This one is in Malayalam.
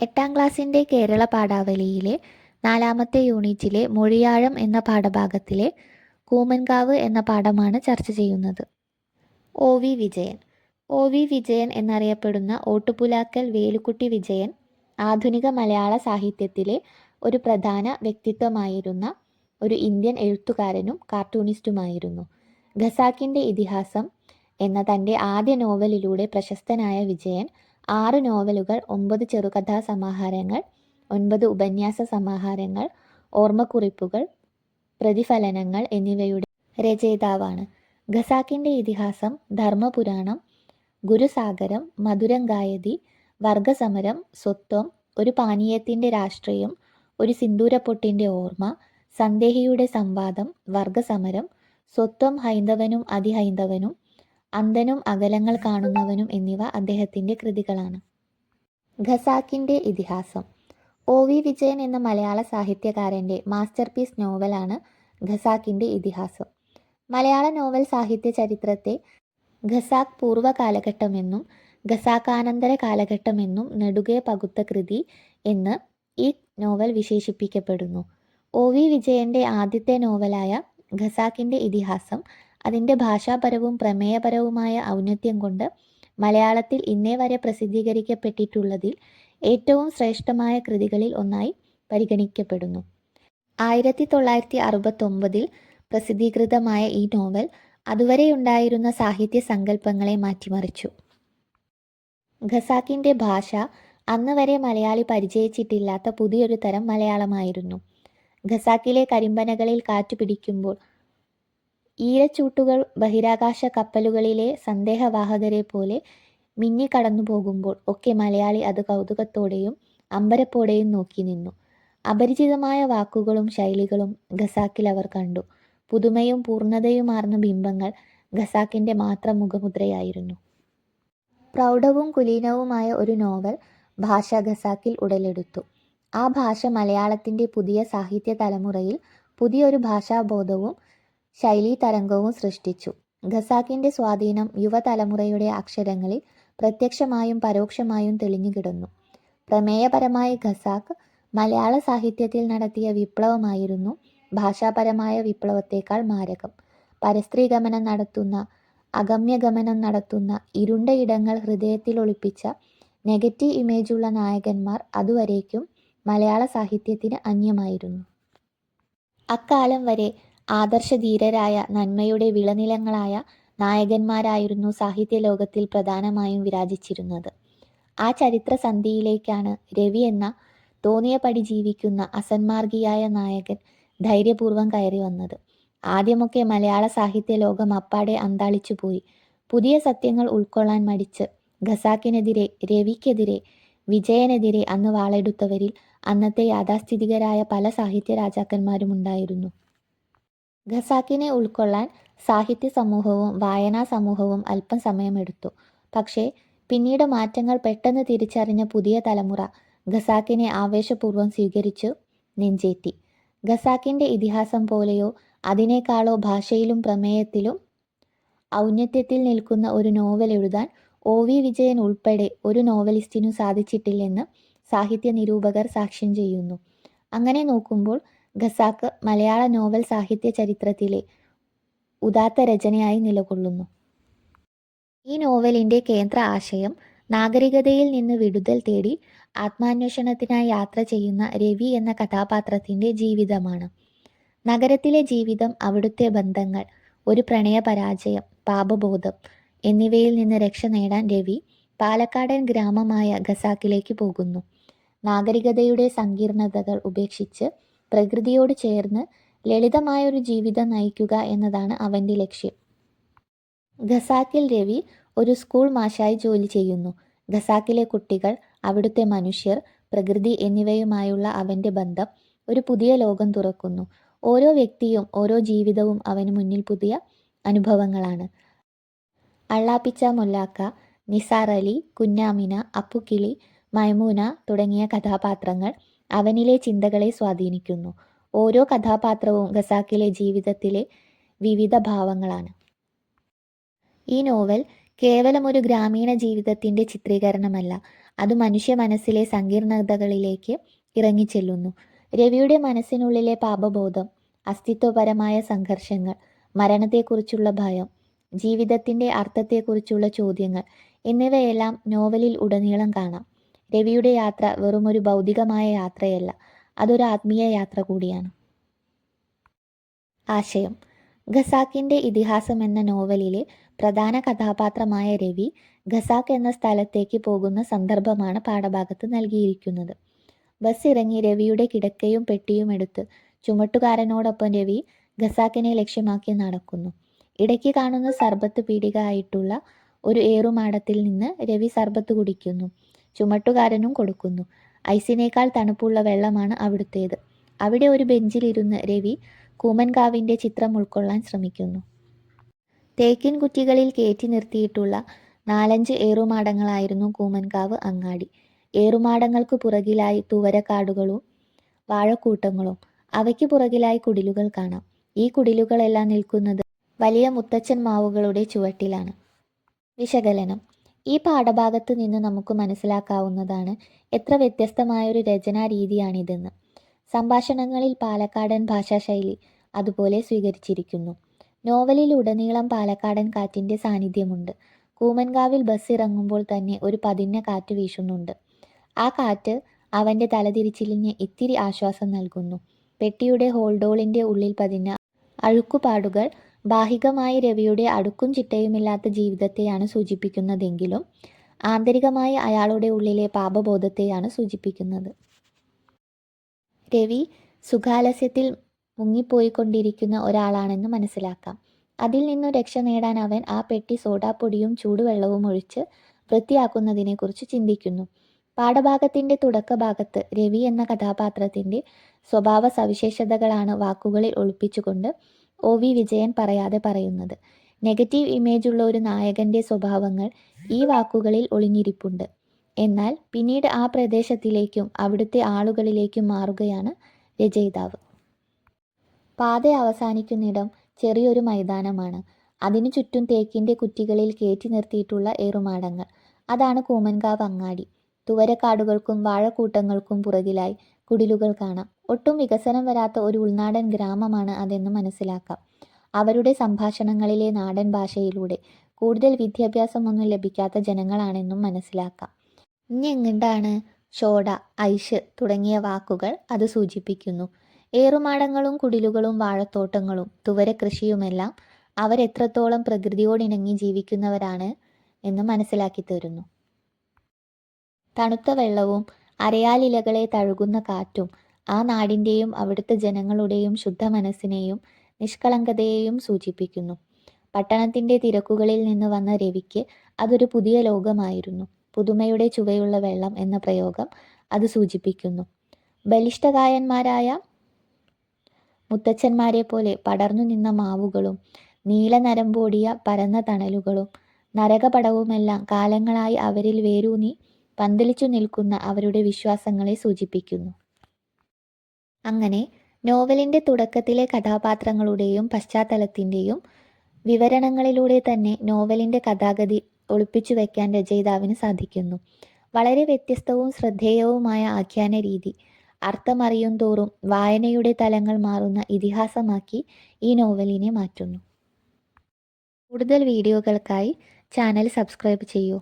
എട്ടാം ക്ലാസ്സിന്റെ കേരള പാഠാവലിയിലെ നാലാമത്തെ യൂണിറ്റിലെ മൊഴിയാഴം എന്ന പാഠഭാഗത്തിലെ കൂമൻകാവ് എന്ന പാഠമാണ് ചർച്ച ചെയ്യുന്നത്. O V Vijayan. O V Vijayan എന്നറിയപ്പെടുന്ന ഓട്ടുപുലാക്കൽ വേലുക്കുട്ടി വിജയൻ ആധുനിക മലയാള സാഹിത്യത്തിലെ ഒരു പ്രധാന വ്യക്തിത്വമായിരുന്ന ഒരു ഇന്ത്യൻ എഴുത്തുകാരനും കാർട്ടൂണിസ്റ്റുമായിരുന്നു. ഖസാക്കിന്റെ ഇതിഹാസം എന്ന തന്റെ ആദ്യ നോവലിലൂടെ പ്രശസ്തനായ വിജയൻ ആറ് നോവലുകൾ ഒമ്പത് ചെറുകഥാ സമാഹാരങ്ങൾ ഒൻപത് ഉപന്യാസ സമാഹാരങ്ങൾ ഓർമ്മക്കുറിപ്പുകൾ പ്രതിഫലനങ്ങൾ എന്നിവയുടെ രചയിതാവാണ്. ഖസാക്കിന്റെ ഇതിഹാസം ധർമ്മപുരാണം ഗുരുസാഗരം മധുരം ഗായതി വർഗസമരം സ്വത്വം ഒരു പാനീയത്തിന്റെ രാഷ്ട്രീയം ഒരു സിന്ദൂരപ്പൊട്ടിന്റെ ഓർമ്മ സന്ദേഹിയുടെ സംവാദം വർഗസമരം സ്വത്വം ഹൈന്ദവനും അതിഹൈന്ദവനും അന്ധനും അകലങ്ങൾ കാണുന്നവനും എന്നിവ അദ്ദേഹത്തിന്റെ കൃതികളാണ്. ഖസാക്കിന്റെ ഇതിഹാസം. ഒ വി വിജയൻ എന്ന മലയാള സാഹിത്യകാരന്റെ മാസ്റ്റർ പീസ് നോവലാണ് ഖസാക്കിന്റെ ഇതിഹാസം. മലയാള നോവൽ സാഹിത്യ ചരിത്രത്തെ ഖസാക്ക് പൂർവ കാലഘട്ടമെന്നും ഖസാക്കാനന്തര കാലഘട്ടമെന്നും നെടുകെ പകുത്ത കൃതി എന്ന് ഈ നോവൽ വിശേഷിപ്പിക്കപ്പെടുന്നു. ഒ വി വിജയന്റെ ആദ്യത്തെ നോവലായ ഖസാക്കിന്റെ ഇതിഹാസം അതിന്റെ ഭാഷാപരവും പ്രമേയപരവുമായ ഔന്നത്യം കൊണ്ട് മലയാളത്തിൽ ഇന്നേ വരെ പ്രസിദ്ധീകരിക്കപ്പെട്ടിട്ടുള്ളതിൽ ഏറ്റവും ശ്രേഷ്ഠമായ കൃതികളിൽ ഒന്നായി പരിഗണിക്കപ്പെടുന്നു. ആയിരത്തി തൊള്ളായിരത്തി അറുപത്തൊമ്പതിൽ പ്രസിദ്ധീകൃതമായ ഈ നോവൽ അതുവരെയുണ്ടായിരുന്ന സാഹിത്യ സങ്കല്പങ്ങളെ മാറ്റിമറിച്ചു. ഖസാക്കിന്റെ ഭാഷ അന്ന് വരെ മലയാളി പരിചയിച്ചിട്ടില്ലാത്ത പുതിയൊരു തരം മലയാളമായിരുന്നു. ഖസാക്കിലെ കരിമ്പനകളിൽ കാറ്റുപിടിക്കുമ്പോൾ ഈരച്ചൂട്ടുകൾ ബഹിരാകാശ കപ്പലുകളിലെ സന്ദേഹവാഹകരെ പോലെ മിന്നി കടന്നു പോകുമ്പോൾ ഒക്കെ മലയാളി അത് കൗതുകത്തോടെയും അമ്പരപ്പോടെയും നോക്കി നിന്നു. അപരിചിതമായ വാക്കുകളും ശൈലികളും ഖസാക്കിൽ അവർ കണ്ടു. പുതുമയും പൂർണതയുമാർന്ന ബിംബങ്ങൾ ഖസാക്കിന്റെ മാത്രം മുഖമുദ്രയായിരുന്നു പ്രൗഢവും കുലീനവുമായ ഒരു നോവൽ ഭാഷ ഖസാക്കിൽ ഉടലെടുത്തു. ആ ഭാഷ മലയാളത്തിന്റെ പുതിയ സാഹിത്യ തലമുറയിൽ പുതിയൊരു ഭാഷാബോധവും ശൈലീ തരംഗവും സൃഷ്ടിച്ചു. ഖസാക്കിന്റെ സ്വാധീനം യുവതലമുറയുടെ അക്ഷരങ്ങളിൽ പ്രത്യക്ഷമായും പരോക്ഷമായും തെളിഞ്ഞുകിടന്നു. പ്രമേയപരമായ ഖസാക്ക് മലയാള സാഹിത്യത്തിൽ നടത്തിയ വിപ്ലവമായിരുന്നു ഭാഷാപരമായ വിപ്ലവത്തേക്കാൾ മാരകം. പരസ്ത്രീ ഗമനം നടത്തുന്ന അഗമ്യഗമനം നടത്തുന്ന ഇരുണ്ട ഇടങ്ങൾ ഹൃദയത്തിൽ ഒളിപ്പിച്ച നെഗറ്റീവ് ഇമേജുള്ള നായകന്മാർ അതുവരേക്കും മലയാള സാഹിത്യത്തിന് അന്യമായിരുന്നു. അക്കാലം വരെ ആദർശധീരരായ നന്മയുടെ വിളനിലങ്ങളായ നായകന്മാരായിരുന്നു സാഹിത്യ ലോകത്തിൽ പ്രധാനമായും വിരാജിച്ചിരുന്നത്. ആ ചരിത്ര സന്ധിയിലേക്കാണ് രവി എന്ന തോന്നിയപടി ജീവിക്കുന്ന അസന്മാർഗിയായ നായകൻ ധൈര്യപൂർവം കയറി വന്നത്. ആദ്യമൊക്കെ മലയാള സാഹിത്യ ലോകം അപ്പാടെ അന്താളിച്ചു പോയി പുതിയ സത്യങ്ങൾ ഉൾക്കൊള്ളാൻ മടിച്ച് ഖസാക്കിനെതിരെ രവിക്കെതിരെ വിജയനെതിരെ അന്ന് വാളെടുത്തവരിൽ അന്നത്തെ യാഥാസ്ഥിതികരായ പല സാഹിത്യ രാജാക്കന്മാരും ഉണ്ടായിരുന്നു. ഖസാക്കിനെ ഉൾക്കൊള്ളാൻ സാഹിത്യ സമൂഹവും വായനാ സമൂഹവും അല്പം സമയമെടുത്തു. പക്ഷേ പിന്നീട് മാറ്റങ്ങൾ പെട്ടെന്ന് തിരിച്ചറിഞ്ഞ പുതിയ തലമുറ ഖസാക്കിനെ ആവേശപൂർവം സ്വീകരിച്ചു നെഞ്ചേറ്റി. ഖസാക്കിന്റെ ഇതിഹാസം പോലെയോ അതിനേക്കാളോ ഭാഷയിലും പ്രമേയത്തിലും ഔന്നത്യത്തിൽ നിൽക്കുന്ന ഒരു നോവൽ എഴുതാൻ ഒ വി വിജയൻ ഉൾപ്പെടെ ഒരു നോവലിസ്റ്റിനും സാധിച്ചിട്ടില്ലെന്ന് സാഹിത്യ നിരൂപകർ സാക്ഷ്യം ചെയ്യുന്നു. അങ്ങനെ നോക്കുമ്പോൾ ഖസാക്ക് മലയാള നോവൽ സാഹിത്യ ചരിത്രത്തിലെ ഉദാത്ത രചനയായി നിലകൊള്ളുന്നു. ഈ നോവലിന്റെ കേന്ദ്ര ആശയം നാഗരികതയിൽ നിന്ന് വിടുതൽ തേടി ആത്മാന്വേഷണത്തിനായി യാത്ര ചെയ്യുന്ന രവി എന്ന കഥാപാത്രത്തിന്റെ ജീവിതമാണ്. നഗരത്തിലെ ജീവിതം അവിടുത്തെ ബന്ധങ്ങൾ ഒരു പ്രണയ പരാജയം പാപബോധം എന്നിവയിൽ നിന്ന് രക്ഷ നേടാൻ രവി പാലക്കാടൻ ഗ്രാമമായ ഖസാക്കിലേക്ക് പോകുന്നു. നാഗരികതയുടെ സങ്കീർണതകൾ ഉപേക്ഷിച്ച് പ്രകൃതിയോട് ചേർന്ന് ലളിതമായ ഒരു ജീവിതം നയിക്കുക എന്നതാണ് അവന്റെ ലക്ഷ്യം. ഖസാക്കിൽ രവി ഒരു സ്കൂൾ മാഷായി ജോലി ചെയ്യുന്നു. ഖസാക്കിലെ കുട്ടികൾ അവിടുത്തെ മനുഷ്യർ പ്രകൃതി എന്നിവയുമായുള്ള അവന്റെ ബന്ധം ഒരു പുതിയ ലോകം തുറക്കുന്നു. ഓരോ വ്യക്തിയും ഓരോ ജീവിതവും അവന് മുന്നിൽ പുതിയ അനുഭവങ്ങളാണ്. അള്ളാപ്പിച്ച മുല്ലാക്ക നിസാർ അലി കുഞ്ഞാമിന അപ്പുക്കിളി മൈമൂന തുടങ്ങിയ കഥാപാത്രങ്ങൾ അവനിലെ ചിന്തകളെ സ്വാധീനിക്കുന്നു. ഓരോ കഥാപാത്രവും ഖസാക്കിലെ ജീവിതത്തിലെ വിവിധ ഭാവങ്ങളാണ്. ഈ നോവൽ കേവലം ഒരു ഗ്രാമീണ ജീവിതത്തിന്റെ ചിത്രീകരണമല്ല അത് മനുഷ്യ മനസ്സിലെ സങ്കീർണതകളിലേക്ക് ഇറങ്ങിച്ചെല്ലുന്നു. രവിയുടെ മനസ്സിനുള്ളിലെ പാപബോധം അസ്തിത്വപരമായ സംഘർഷങ്ങൾ മരണത്തെക്കുറിച്ചുള്ള ഭയം ജീവിതത്തിന്റെ അർത്ഥത്തെക്കുറിച്ചുള്ള ചോദ്യങ്ങൾ എന്നിവയെല്ലാം നോവലിൽ ഉടനീളം കാണാം. രവിയുടെ യാത്ര വെറുമൊരു ഭൗതികമായ യാത്രയല്ല അതൊരു ആത്മീയ യാത്ര കൂടിയാണ്. ആശയം. ഖസാക്കിന്റെ ഇതിഹാസം എന്ന നോവലിലെ പ്രധാന കഥാപാത്രമായ രവി ഖസാക്ക് എന്ന സ്ഥലത്തേക്ക് പോകുന്ന സന്ദർഭമാണ് പാഠഭാഗത്ത് നൽകിയിരിക്കുന്നത്. ബസ് ഇറങ്ങി രവിയുടെ കിടക്കയും പെട്ടിയും എടുത്ത് ചുമട്ടുകാരനോടൊപ്പം രവി ഖസാക്കിനെ ലക്ഷ്യമാക്കി നടക്കുന്നു. ഇടയ്ക്ക് കാണുന്ന സർബത്ത് പീടിക ആയിട്ടുള്ള ഒരു ഏറുമാടത്തിൽ നിന്ന് രവി സർബത്ത് കുടിക്കുന്നു. ചുമട്ടുകാരനും കൊടുക്കുന്നു. ഐസിനേക്കാൾ തണുപ്പുള്ള വെള്ളമാണ് അവിടുത്തേത്. അവിടെ ഒരു ബെഞ്ചിലിരുന്ന് രവി കൂമൻകാവിന്റെ ചിത്രം ഉൾക്കൊള്ളാൻ ശ്രമിക്കുന്നു. തേക്കിൻ കുറ്റികളിൽ കയറ്റി നിർത്തിയിട്ടുള്ള നാലഞ്ച് ഏറുമാടങ്ങളായിരുന്നു കൂമൻകാവ് അങ്ങാടി. ഏറുമാടങ്ങൾക്ക് പുറകിലായി തുവരക്കാടുകളും വാഴക്കൂട്ടങ്ങളും. അവയ്ക്ക് പുറകിലായി കുടിലുകൾ കാണാം. ഈ കുടിലുകളെല്ലാം നിൽക്കുന്നത് വലിയ മുത്തച്ഛൻ മാവുകളുടെ ചുവട്ടിലാണ്. വിശകലനം. ഈ പാഠഭാഗത്ത് നിന്ന് നമുക്ക് മനസ്സിലാക്കാവുന്നതാണ് എത്ര വ്യത്യസ്തമായൊരു രചനാ രീതിയാണിതെന്ന്. സംഭാഷണങ്ങളിൽ പാലക്കാടൻ ഭാഷാശൈലി അതുപോലെ സ്വീകരിച്ചിരിക്കുന്നു. നോവലിൽ ഉടനീളം പാലക്കാടൻ കാറ്റിന്റെ സാന്നിധ്യമുണ്ട്. കൂമൻകാവിൽ ബസ് ഇറങ്ങുമ്പോൾ തന്നെ ഒരു പതിഞ്ഞ കാറ്റ് വീശുന്നുണ്ട്. ആ കാറ്റ് അവന്റെ തലതിരിച്ചിലിന് ഇത്തിരി ആശ്വാസം നൽകുന്നു. പെട്ടിയുടെ ഹോൾഡോളിന്റെ ഉള്ളിൽ പതിഞ്ഞ അഴുക്കുപാടുകൾ ബാഹികമായി രവിയുടെ അടുക്കും ചിട്ടയുമില്ലാത്ത ജീവിതത്തെയാണ് സൂചിപ്പിക്കുന്നതെങ്കിലും ആന്തരികമായി അയാളുടെ ഉള്ളിലെ പാപബോധത്തെയാണ് സൂചിപ്പിക്കുന്നത്. രവി സുഖാലസ്യത്തിൽ മുങ്ങിപ്പോയിക്കൊണ്ടിരിക്കുന്ന ഒരാളാണെന്ന് മനസ്സിലാക്കാം. അതിൽ നിന്നും രക്ഷ നേടാൻ അവൻ ആ പെട്ടി സോഡാപ്പൊടിയും ചൂടുവെള്ളവും ഒഴിച്ച് വൃത്തിയാക്കുന്നതിനെക്കുറിച്ച് ചിന്തിക്കുന്നു. പാഠഭാഗത്തിന്റെ തുടക്കഭാഗത്ത് രവി എന്ന കഥാപാത്രത്തിന്റെ സ്വഭാവ സവിശേഷതകളാണ് വാക്കുകളിൽ ഒളിപ്പിച്ചുകൊണ്ട് ഒ വി വിജയൻ പറയാതെ പറയുന്നത്. നെഗറ്റീവ് ഉള്ള ഒരു നായകന്റെ സ്വഭാവങ്ങൾ ഈ വാക്കുകളിൽ ഒളിഞ്ഞിരിപ്പുണ്ട്. എന്നാൽ പിന്നീട് ആ പ്രദേശത്തിലേക്കും അവിടുത്തെ ആളുകളിലേക്കും മാറുകയാണ് രചയിതാവ്. പാത അവസാനിക്കുന്നിടം ചെറിയൊരു മൈതാനമാണ്. അതിനു ചുറ്റും തേക്കിന്റെ കുറ്റികളിൽ കയറ്റി നിർത്തിയിട്ടുള്ള ഏറുമാടങ്ങൾ. അതാണ് കൂമൻകാവ് അങ്ങാടി. തുവരക്കാടുകൾക്കും വാഴക്കൂട്ടങ്ങൾക്കും പുറകിലായി കുടിലുകൾ കാണാം. ഒട്ടും വികസനം വരാത്ത ഒരു ഉൾനാടൻ ഗ്രാമമാണ് അതെന്ന് മനസ്സിലാക്കാം. അവരുടെ സംഭാഷണങ്ങളിലെ നാടൻ ഭാഷയിലൂടെ കൂടുതൽ വിദ്യാഭ്യാസമൊന്നും ലഭിക്കാത്ത ജനങ്ങളാണെന്നും മനസ്സിലാക്കാം. ഇനി എങ്ങണ്ടാണ് ഷോഡ ഐഷ് തുടങ്ങിയ വാക്കുകൾ അത് സൂചിപ്പിക്കുന്നു. ഏറുമാടങ്ങളും കുടിലുകളും വാഴത്തോട്ടങ്ങളും തുവര കൃഷിയുമെല്ലാം അവരെത്രത്തോളം പ്രകൃതിയോടിണങ്ങി ജീവിക്കുന്നവരാണ് എന്ന് മനസ്സിലാക്കി തരുന്നു. തണുത്ത വെള്ളവും അരയാലിലകളെ തഴുകുന്ന കാറ്റും ആ നാടിന്റെയും അവിടുത്തെ ജനങ്ങളുടെയും ശുദ്ധ മനസ്സിനെയും നിഷ്കളങ്കതയെയും സൂചിപ്പിക്കുന്നു. പട്ടണത്തിന്റെ തിരക്കുകളിൽ നിന്ന് വന്ന രവിക്ക് അതൊരു പുതിയ ലോകമായിരുന്നു. പുതുമയുടെ ചുവയുള്ള വെള്ളം എന്ന പ്രയോഗം അത് സൂചിപ്പിക്കുന്നു. ബലിഷ്ഠകായന്മാരായ മുത്തച്ഛന്മാരെ പോലെ പടർന്നു നിന്ന മാവുകളും നീല നരമ്പോടിയ പരന്ന തണലുകളും നരകപടവുമെല്ലാം കാലങ്ങളായി അവരിൽ വേരൂന്നി പന്തലിച്ചു നിൽക്കുന്ന അവരുടെ വിശ്വാസങ്ങളെ സൂചിപ്പിക്കുന്നു. അങ്ങനെ നോവലിന്റെ തുടക്കത്തിലെ കഥാപാത്രങ്ങളുടെയും പശ്ചാത്തലത്തിന്റെയും വിവരണങ്ങളിലൂടെ തന്നെ നോവലിന്റെ കഥാഗതി ഒളിപ്പിച്ചു വയ്ക്കാൻ രചയിതാവിന് സാധിക്കുന്നു. വളരെ വ്യത്യസ്തവും ശ്രദ്ധേയവുമായ ആഖ്യാന രീതി അർത്ഥമറിയും തോറും വായനയുടെ തലങ്ങൾ മാറുന്ന ഇതിഹാസമാക്കി ഈ നോവലിനെ മാറ്റുന്നു. കൂടുതൽ വീഡിയോകൾക്കായി ചാനൽ സബ്സ്ക്രൈബ് ചെയ്യൂ.